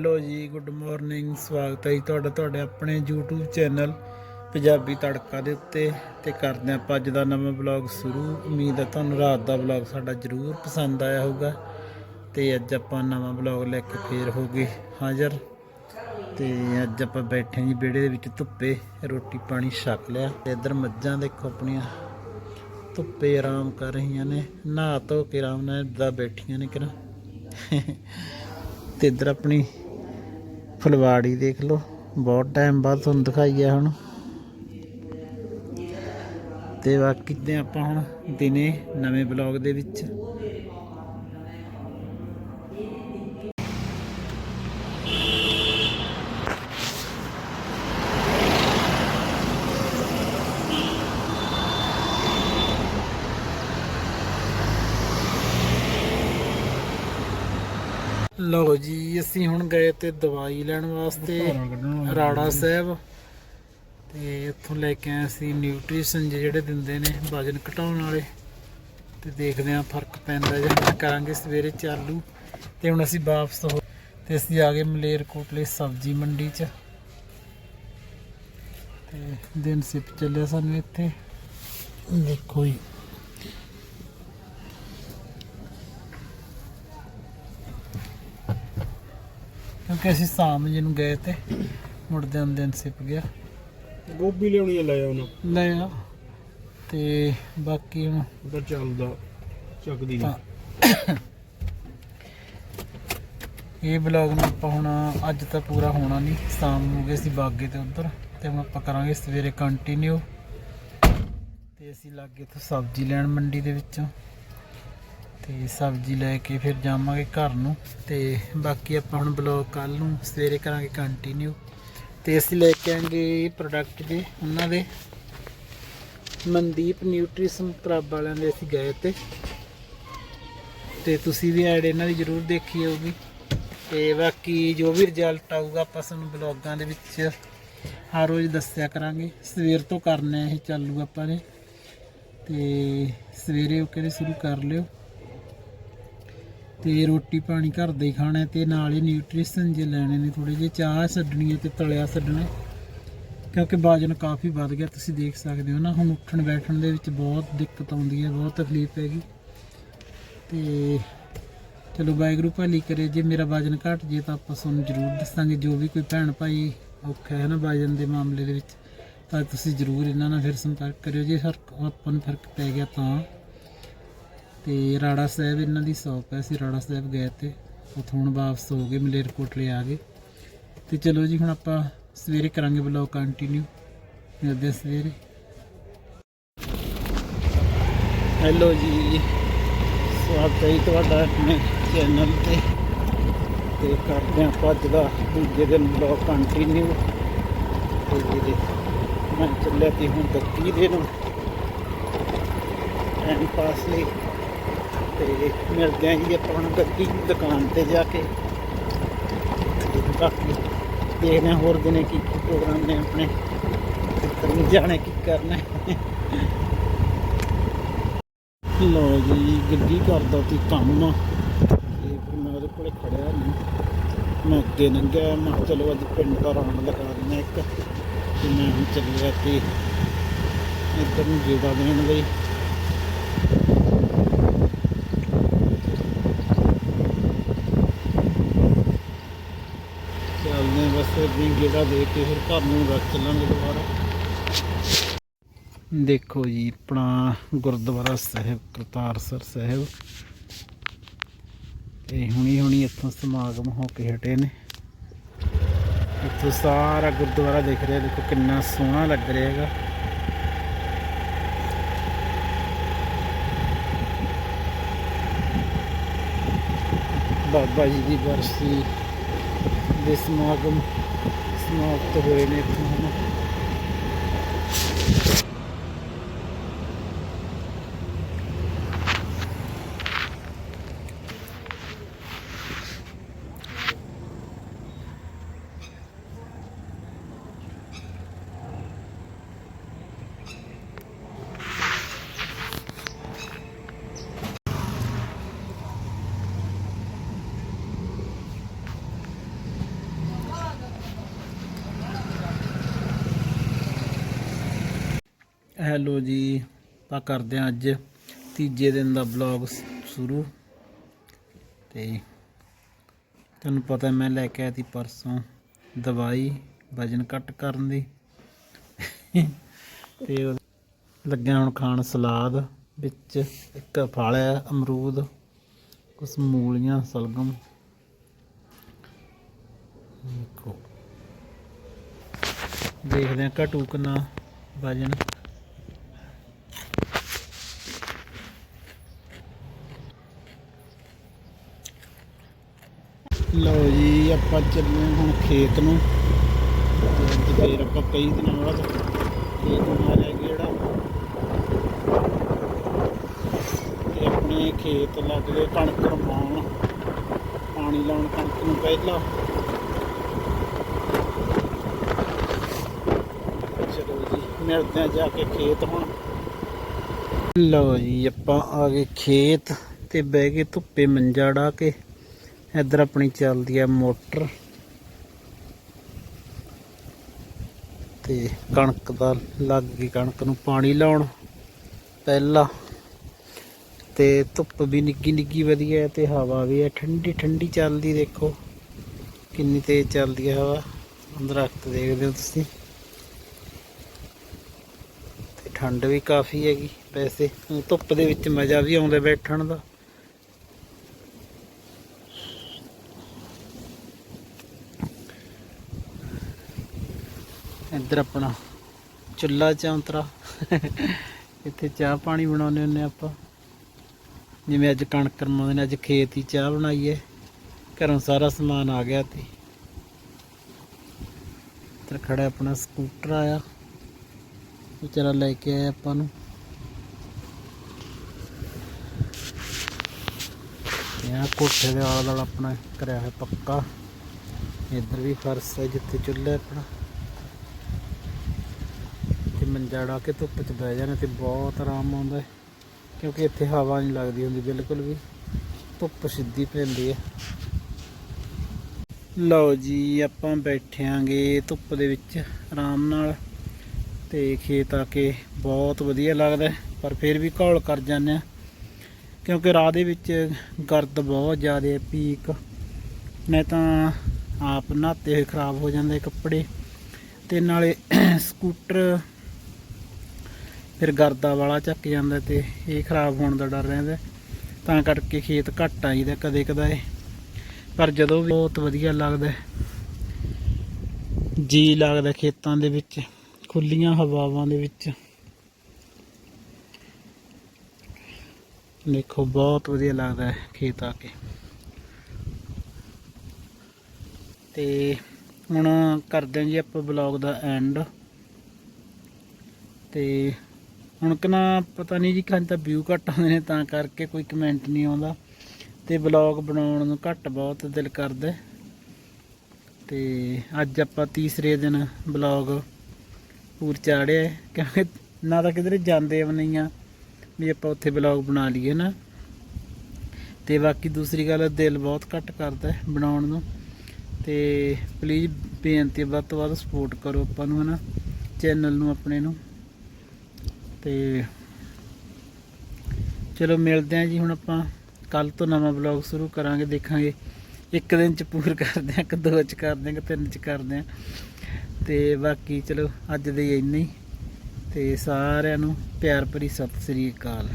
Hello ਜੀ good morning ਸਵਾਗਤ ਹੈ ਜੀ ਤੁਹਾਡਾ, ਤੁਹਾਡੇ ਆਪਣੇ YouTube ਚੈਨਲ ਪੰਜਾਬੀ ਤੜਕਾ ਦੇ ਉੱਤੇ ਤੇ ਕਰਦੇ ਹਾਂ ਆਪਾਂ ਅੱਜ ਦਾ ਨਵਾਂ ਵਲੌਗ ਸ਼ੁਰੂ। ਉਮੀਦ ਹੈ ਤੁਹਾਨੂੰ ਰਾਤ ਦਾ ਵਲੌਗ ਸਾਡਾ ਜ਼ਰੂਰ ਪਸੰਦ ਆਇਆ ਹੋਊਗਾ ਤੇ ਅੱਜ ਆਪਾਂ ਨਵਾਂ ਵਲੌਗ ਲੈ ਕੇ ਫੇਰ ਹੋ ਗਏ ਹਾਜ਼ਰ। ਤੇ ਅੱਜ ਆਪਾਂ ਬੈਠੇ ਜੀ ਵਿਹੜੇ ਦੇ ਵਿੱਚ ਧੁੱਪੇ, ਰੋਟੀ ਪਾਣੀ ਛਕ ਲਿਆ ਤੇ ਇੱਧਰ ਮੱਝਾਂ ਦੇਖੋ ਆਪਣੀਆਂ ਧੁੱਪੇ ਆਰਾਮ ਕਰ ਰਹੀਆਂ ਨੇ, ਨਹਾ ਧੋ ਕੇ ਆਰਾਮ ਨਾਲ ਦਾ ਬੈਠੀਆਂ ਨੇ ਕਿਰਾ ਤੇ ਇੱਧਰ ਆਪਣੀ ਫੁਲਵਾੜੀ ਦੇਖ ਲਓ। ਬਹੁਤ ਟਾਈਮ ਬਾਅਦ ਤੁਹਾਨੂੰ ਦਿਖਾਈ ਆ ਹੁਣ। ਤੇ ਬਾਕੀ ਤੇ ਆਪਾਂ ਹੁਣ ਦਿਨੇ ਨਵੇਂ ਬਲੌਗ ਦੇ ਵਿੱਚ ਲਓ ਜੀ ਅਸੀਂ ਹੁਣ ਗਏ ਤੇ ਦਵਾਈ ਲੈਣ ਵਾਸਤੇ ਰਾੜਾ ਸਾਹਿਬ। ਤੇ ਇੱਥੋਂ ਲੈ ਕੇ ਆਏ ਅਸੀਂ ਨਿਊਟ੍ਰੀਸ਼ਨ ਜਿਹੜੇ ਦਿੰਦੇ ਨੇ ਵਜਨ ਘਟਾਉਣ ਵਾਲੇ। ਤੇ ਦੇਖਦੇ ਆਂ ਫ਼ਰਕ ਪੈਂਦਾ ਜਾਂ ਨਹੀਂ ਕਰਾਂਗੇ ਸਵੇਰੇ ਚਾਲੂ। ਤੇ ਹੁਣ ਅਸੀਂ ਵਾਪਸ ਹੋ ਤੇ ਅਸੀਂ ਆ ਗਏ ਮਲੇਰਕੋਟਲੇ ਸਬਜ਼ੀ ਮੰਡੀ 'ਚ। ਤੇ ਦਿਨ ਸਿਪ ਚੱਲਿਆ ਸਾਨੂੰ ਇੱਥੇ। ਦੇਖੋ ਜੀ। ਕਿਉਂਕਿ ਅਸੀਂ ਸ਼ਾਮ ਜੀ ਨੂੰ ਗਏ ਤੇ ਮੁੜਦੇ ਆਂ ਦਿਨ ਸਿਪ ਗਿਆ। ਗੋਭੀ ਲਿਆਉਣੀ ਲੈ ਆਉਣਾ ਲੈ ਆ। ਤੇ ਬਾਕੀ ਹੁਣ ਉਹਦਾ ਚੱਲਦਾ ਚੱਕਦੀ ਤਾਂ ਇਹ ਵਲੌਗ ਨੂੰ ਆਪਾਂ ਹੁਣ ਅੱਜ ਤਾਂ ਪੂਰਾ ਹੋਣਾ ਨਹੀਂ। ਸ਼ਾਮ ਨੂੰ ਗਏ ਸੀ ਬਾਗੇ ਤੇ ਉੱਧਰ। ਤੇ ਹੁਣ ਆਪਾਂ ਕਰਾਂਗੇ ਸਵੇਰੇ ਕੰਟੀਨਿਊ ਤੇ ਅਸੀਂ ਲੱਗੇ ਤੋਂ ਸਬਜ਼ੀ ਲੈਣ ਮੰਡੀ ਦੇ ਵਿੱਚੋਂ। ਤੇ ਸਬਜ਼ੀ ਲੈ ਕੇ ਫਿਰ ਜਾਵਾਂਗੇ ਘਰ ਨੂੰ ਤੇ ਬਾਕੀ ਆਪਾਂ ਹੁਣ ਬਲੌਗ ਕੱਲ ਨੂੰ ਸਵੇਰੇ ਕਰਾਂਗੇ ਕੰਟੀਨਿਊ ਤੇ ਅਸੀਂ ਲੈ ਕੇ ਆਂਗੇ ਪ੍ਰੋਡਕਟ ਦੇ, ਉਹਨਾਂ ਦੇ ਮਨਦੀਪ ਨਿਊਟ੍ਰੀਸ਼ਨ ਕਲੱਬ ਵਾਲਿਆਂ ਦੇ ਅਸੀਂ ਗਏ ਤੇ। ਤੇ ਤੁਸੀਂ ਵੀ ਐਡ ਇਹਨਾਂ ਦੀ ਜਰੂਰ ਦੇਖੀ ਹੋਊਗੀ। ਤੇ ਬਾਕੀ ਜੋ ਵੀ ਰਿਜ਼ਲਟ ਆਊਗਾ ਆਪਾਂ ਤੁਹਾਨੂੰ ਬਲੌਗਾਂ ਦੇ ਵਿੱਚ ਹਰ ਰੋਜ਼ ਦੱਸਿਆ ਕਰਾਂਗੇ। ਸਵੇਰ ਤੋਂ ਕਰਨਾ ਇਹ ਚਾਲੂ ਆਪਾਂ ਨੇ। ਤੇ ਸਵੇਰੇ ਉਹ ਕਹਿੰਦੇ ਸ਼ੁਰੂ ਕਰ ਲਿਓ। ਤੇ ਰੋਟੀ ਪਾਣੀ ਘਰ ਦਾ ਹੀ ਖਾਣਾ ਹੈ ਤੇ ਨਾਲ ਹੀ ਨਿਊਟ੍ਰੀਸ਼ਨ ਜੇ ਲੈਣੇ ਨੇ ਥੋੜੇ ਜਿਹੇ, ਚਾਹ ਛੱਡਣੀ ਹੈ ਤੇ ਤਲਿਆ ਛੱਡਣਾ ਕਿਉਂਕਿ ਵਜਨ ਕਾਫੀ ਵੱਧ ਗਿਆ, ਤੁਸੀਂ ਦੇਖ ਸਕਦੇ ਹੋ ਨਾ, ਹੁਣ ਉੱਠਣ ਬੈਠਣ ਦੇ ਵਿੱਚ ਬਹੁਤ ਦਿੱਕਤ ਆਉਂਦੀ ਹੈ, ਬਹੁਤ ਤਕਲੀਫ ਹੈਗੀ। ਤੇ ਚਲੋ ਵਾਹਿਗੁਰੂ ਭਲੀ ਕਰੇ, ਜੇ ਮੇਰਾ ਵਜਨ ਘਟ ਜੇ ਤਾਂ ਆਪਾਂ ਤੁਹਾਨੂੰ ਜ਼ਰੂਰ ਦੱਸਾਂਗੇ, ਜੋ ਵੀ ਕੋਈ ਭੈਣ ਭਾਈ ਔਖਾ ਹੈ ਨਾ ਵਜਨ ਦੇ ਮਾਮਲੇ ਦੇ ਵਿੱਚ, ਤਾਂ ਤੁਸੀਂ ਜ਼ਰੂਰ ਇਹਨਾਂ ਨਾਲ ਫਿਰ ਸੰਪਰਕ ਕਰਿਓ, ਜੇ ਫ਼ਰਕ ਆਪਾਂ ਨੂੰ ਫ਼ਰਕ ਪੈ ਗਿਆ ਤਾਂ। ਤੇ ਰਾੜਾ ਸਾਹਿਬ ਇਹਨਾਂ ਦੀ ਸ਼ੌਪ ਹੈ, ਅਸੀਂ ਰਾੜਾ ਸਾਹਿਬ ਗਏ ਤੇ ਉੱਥੋਂ ਹੁਣ ਵਾਪਸ ਹੋ ਗਏ ਮਲੇਰਕੋਟਲੇ ਆ ਗਏ। ਤੇ ਚਲੋ ਜੀ, ਹੁਣ ਆਪਾਂ ਸਵੇਰੇ ਕਰਾਂਗੇ ਬਲੌਗ ਕੰਟੀਨਿਊ ਮਿਲਦੇ ਸਵੇਰੇ। ਹੈਲੋ ਜੀ। ਸਵਾਗਤ ਹੈ ਜੀ ਤੁਹਾਡਾ ਆਪਣੇ ਚੈਨਲ ਤੇ। ਤੇ ਕਰਦੇ ਹਾਂ ਆਪਾਂ ਅੱਜ ਦਾ ਦੂਜੇ ਦਿਨ ਬਲੌਗ ਕੰਟੀਨਿਊ ਤੇ ਮੈਂ ਚੱਲਿਆ ਤੀ ਹੁਣ ਗੱਡੀ ਦੇ ਨੂੰ। ਟਾਈਮ ਪਾਸ ਲਈ। ਤੇ ਮਿਲਦੇ ਆਂ ਜੀ ਆਪਾਂ ਹੁਣ ਗੱਡੀ ਦੀ ਦੁਕਾਨ ਤੇ ਜਾ ਕੇ। ਬਾਕੀ ਦੇਖਦੇ ਹਾਂ ਹੋਰ ਦਿਨੇ ਕੀ ਕੀ ਪ੍ਰੋਗਰਾਮ ਨੇ ਆਪਣੇ। ਕਿੱਧਰ ਨੂੰ ਜਾਣਾ ਕੀ ਕਰਨਾ। ਹੈ। ਲਓ ਜੀ, ਗੱਡੀ ਕਰਦਾ ਤੀ ਕੰਮ ਤੇ ਫਿਰ ਮੈਂ ਉਹਦੇ ਕੋਲੇ ਖੜਿਆ ਨਹੀਂ ਮੈਂ ਅੱਗੇ ਲੰਘਿਆ, ਮੈਂ ਚਲੋ ਅੱਜ ਪਿੰਡ ਦਾ ਰਾਉਂਡ ਲਗਾ ਦਿੰਦਾ ਇੱਕ। ਤੇ ਮੈਂ ਹੁਣ ਚੱਲਿਆ ਤੇ ਇੱਧਰ ਨੂੰ ਗੇੜਾ ਦੇਣ ਲਈ। ਚੱਲਦੇ ਹਾਂ, ਬਸ ਅੱਗੇ ਗੇੜਾ ਦੇ ਕੇ ਫਿਰ ਘਰ ਨੂੰ ਰੱਖ ਚੱਲਾਂਗੇ ਦੁਬਾਰਾ। ਦੇਖੋ ਜੀ, ਆਪਣਾ ਗੁਰਦੁਆਰਾ ਸਾਹਿਬ ਕਰਤਾਰਸਰ ਸਾਹਿਬ। ਤੇ ਹੁਣੀ ਹੁਣੀ ਇੱਥੋਂ ਸਮਾਗਮ ਹੋ ਕੇ ਹਟੇ ਨੇ। ਇੱਥੋਂ ਸਾਰਾ ਗੁਰਦੁਆਰਾ ਦਿਖ ਰਿਹਾ, ਦੇਖੋ ਕਿੰਨਾ ਸੋਹਣਾ ਲੱਗ ਰਿਹਾ ਹੈਗਾ। ਬਾਬਾ ਜੀ ਦੀ ਬਰਸੀ। ਦੇ ਸਮਾਗਮ ਸਮਾਪਤ ਹੋਏ ਹੈਲੋ ਜੀ ਆਪਾਂ ਕਰਦੇ ਹਾਂ ਅੱਜ ਤੀਜੇ ਦਿਨ ਦਾ ਬਲੌਗ ਸ਼ੁਰੂ। ਤੇ ਤੁਹਾਨੂੰ ਪਤਾ ਮੈਂ ਲੈ ਕੇ ਆਇਆ ਸੀ ਪਰਸੋਂ ਦਵਾਈ ਵਜਨ ਘੱਟ ਕਰਨ ਦੀ। ਤੇ ਲੱਗਿਆ ਹੁਣ ਖਾਣ ਸਲਾਦ ਵਿੱਚ, ਇੱਕ ਫਲ ਹੈ ਅਮਰੂਦ, ਕੁਛ ਮੂਲੀਆਂ, ਸਲਗਮ। ਦੇਖੋ। ਦੇਖਦੇ ਹਾਂ ਘਟੂ ਕਿੰਨਾ ਵਜਨ। ਲਓ ਜੀ, ਆਪਾਂ ਚੱਲੇ ਹੁਣ ਖੇਤ ਨੂੰ। ਤੇ ਫੇਰ ਆਪਾਂ ਕਈ ਦਿਨਾਂ ਬਾਅਦ ਖੇਤ ਨੂੰ ਜਿਹੜਾ। ਤੇ ਆਪਣੇ ਖੇਤ ਲੱਗ ਗਏ ਕਣਕ ਰਮਾਉਣ ਪਾਣੀ ਲਾਉਣ ਕਣਕ ਨੂੰ ਪਹਿਲਾਂ। ਚਲੋ ਜੀ, ਮਿਲਦੇ ਹਾਂ ਜਾ ਕੇ ਖੇਤ ਹੁਣ। ਲਓ ਜੀ, ਆਪਾਂ ਆ ਗਏ ਖੇਤ ਤੇ ਬਹਿ ਕੇ ਧੁੱਪੇ ਮੰਜਾ ਡਾ ਕੇ। ਇੱਧਰ ਆਪਣੀ ਚੱਲਦੀ ਹੈ ਮੋਟਰ। ਤੇ ਕਣਕ ਦਾ ਲੱਗ ਗਈ ਕਣਕ ਨੂੰ ਪਾਣੀ ਲਾਉਣ ਪਹਿਲਾਂ। ਤੇ ਧੁੱਪ ਵੀ ਨਿੱਗੀ ਨਿੱਗੀ ਵਧੀਆ ਹੈ ਤੇ ਹਵਾ ਵੀ ਹੈ। ਠੰਡੀ ਠੰਡੀ ਚੱਲਦੀ ਦੇਖੋ। ਕਿੰਨੀ ਤੇਜ਼ ਚੱਲਦੀ ਹੈ ਹਵਾ। ਦਰਖਤ ਦੇਖਦੇ ਹੋ ਤੁਸੀਂ। ਤੇ ਠੰਡ ਵੀ ਕਾਫੀ ਹੈਗੀ। ਵੈਸੇ ਧੁੱਪ ਦੇ ਵਿੱਚ ਮਜ਼ਾ ਵੀ ਆਉਂਦਾ ਬੈਠਣ ਦਾ। ਇੱਧਰ ਆਪਣਾ ਚੁੱਲਾ ਚੌਂਤਰਾ ਇੱਥੇ ਚਾਹ ਪਾਣੀ ਬਣਾਉਂਦੇ ਹੁੰਦੇ ਆਪਾਂ। ਜਿਵੇਂ ਅੱਜ ਕਣਕ ਰਮਾਉਂਦੇ ਨੇ, ਅੱਜ ਖੇਤ ਹੀ ਚਾਹ ਬਣਾਈਏ। ਘਰੋਂ ਸਾਰਾ ਸਮਾਨ ਆ ਗਿਆ ਤੇ ਇੱਧਰ ਖੜਾ ਆਪਣਾ ਸਕੂਟਰ ਆਇਆ। ਵਿਚਾਰਾ ਲੈ ਕੇ ਆਇਆ ਆਪਾਂ ਨੂੰ। ਇਹ ਕੋਠੇ ਦੇ ਆਲਾ ਦੁਆਲਾ ਆਪਣਾ ਕਰਿਆ ਹੈ ਪੱਕਾ। ਇੱਧਰ ਵੀ ਫਰਸ਼ ਹੈ ਜਿੱਥੇ ਚੁੱਲ੍ਹਾ ਆਪਣਾ। ਮੰਜਾ ਡਾ ਕੇ ਧੁੱਪ 'ਚ ਬਹਿ ਜਾਣਾ ਤੇ ਬਹੁਤ ਆਰਾਮ ਆਉਂਦਾ ਹੈ, ਕਿਉਂਕਿ ਇੱਥੇ ਹਵਾ ਨਹੀਂ ਲੱਗਦੀ ਹੁੰਦੀ ਬਿਲਕੁਲ ਵੀ। ਧੁੱਪ ਸਿੱਧੀ ਪੈਂਦੀ ਹੈ। ਲਓ ਜੀ, ਆਪਾਂ ਬੈਠਿਆਂਗੇ ਧੁੱਪ ਦੇ ਵਿੱਚ ਆਰਾਮ ਨਾਲ ਤੇ ਖੇਤ ਆ ਕੇ ਬਹੁਤ ਵਧੀਆ ਲੱਗਦਾ ਪਰ ਫਿਰ ਵੀ ਘੌਲ ਕਰ ਜਾਂਦੇ ਆ ਕਿਉਂਕਿ ਰਾਹ ਦੇ ਵਿੱਚ ਗਰਦ ਬਹੁਤ ਜ਼ਿਆਦਾ ਹੈ, ਪੀਕ। ਨਹੀਂ ਤਾਂ ਆਪ ਨਹਾਤੇ ਹੋਏ ਖਰਾਬ ਹੋ ਜਾਂਦੇ ਕੱਪੜੇ ਤੇ ਨਾਲੇ ਸਕੂਟਰ ਫਿਰ ਗਰਦਾ ਵਾਲਾ ਚੱਕ ਜਾਂਦਾ ਤੇ ਇਹ ਖਰਾਬ ਹੋਣ ਦਾ ਡਰ ਰਹਿੰਦਾ। ਤਾਂ ਕਰਕੇ ਖੇਤ ਘੱਟ ਆਈਦਾ ਕਦੇ ਕਦਾਏ। ਪਰ ਜਦੋਂ ਵੀ ਬਹੁਤ ਵਧੀਆ ਲੱਗਦਾ ਜੀ ਲੱਗਦਾ ਖੇਤਾਂ ਦੇ ਵਿੱਚ ਖੁੱਲੀਆਂ ਹਵਾਵਾਂ ਦੇ ਵਿੱਚ। ਦੇਖੋ, ਬਹੁਤ ਵਧੀਆ ਲੱਗਦਾ ਹੈ ਖੇਤ ਆ ਕੇ। ਤੇ ਹੁਣ ਕਰਦੇ ਹਾਂ ਜੀ ਆਪਾਂ ਬਲੌਗ ਦਾ ਐਂਡ ਤੇ ਹੁਣ ਕਨਾ ਪਤਾ ਨਹੀਂ ਜੀ ਕੰਨ ਤਾਂ ਵਿਊ ਘੱਟ ਆਉਂਦੇ ਨੇ, ਤਾਂ ਕਰਕੇ ਕੋਈ ਕਮੈਂਟ ਨਹੀਂ ਆਉਂਦਾ। ਤੇ ਬਲੌਗ ਬਣਾਉਣ ਨੂੰ ਘੱਟ ਬਹੁਤ ਦਿਲ ਕਰਦਾ ਹੈ। ਤੇ ਅੱਜ ਆਪਾਂ ਤੀਸਰੇ ਦਿਨ ਬਲੌਗ ਪੂਰ ਚਾੜਿਆ ਕਿਉਂਕਿ ਨਾ ਤਾਂ ਕਿਧਰੇ ਜਾਂਦੇ ਵੀ ਨਹੀਂ ਆ, ਵੀ ਆਪਾਂ ਉੱਥੇ ਬਲੌਗ ਬਣਾ ਲਈਏ ਨਾ। ਤੇ ਬਾਕੀ ਦੂਸਰੀ ਗੱਲ, ਦਿਲ ਬਹੁਤ ਘੱਟ ਕਰਦਾ ਬਣਾਉਣ ਨੂੰ। ਤੇ ਪਲੀਜ਼ ਬੇਨਤੀ ਵੱਧ ਤੋਂ ਵੱਧ ਸਪੋਰਟ ਕਰੋ ਆਪਾਂ ਨੂੰ ਹਨਾ ਚੈਨਲ ਨੂੰ, ਆਪਣੇ ਨੂੰ। ਤੇ ਚਲੋ ਮਿਲਦੇ ਹਾਂ ਜੀ, ਹੁਣ ਆਪਾਂ ਕੱਲ ਤੋਂ ਨਵਾਂ ਬਲੌਗ ਸ਼ੁਰੂ ਕਰਾਂਗੇ, ਦੇਖਾਂਗੇ। ਇੱਕ ਦਿਨ ਚ ਪੂਰ ਕਰਦੇ ਹਾਂ, ਇੱਕ ਦੋ ਚ ਕਰਦੇ ਹਾਂ ਕਿ ਤਿੰਨ ਚ ਕਰਦੇ ਹਾਂ। ਤੇ ਬਾਕੀ ਚਲੋ ਅੱਜ ਦੇ ਇੰਨੇ ਹੀ। ਤੇ ਸਾਰਿਆਂ ਨੂੰ ਪਿਆਰ ਭਰੀ ਸਤਿ ਸ੍ਰੀ ਅਕਾਲ।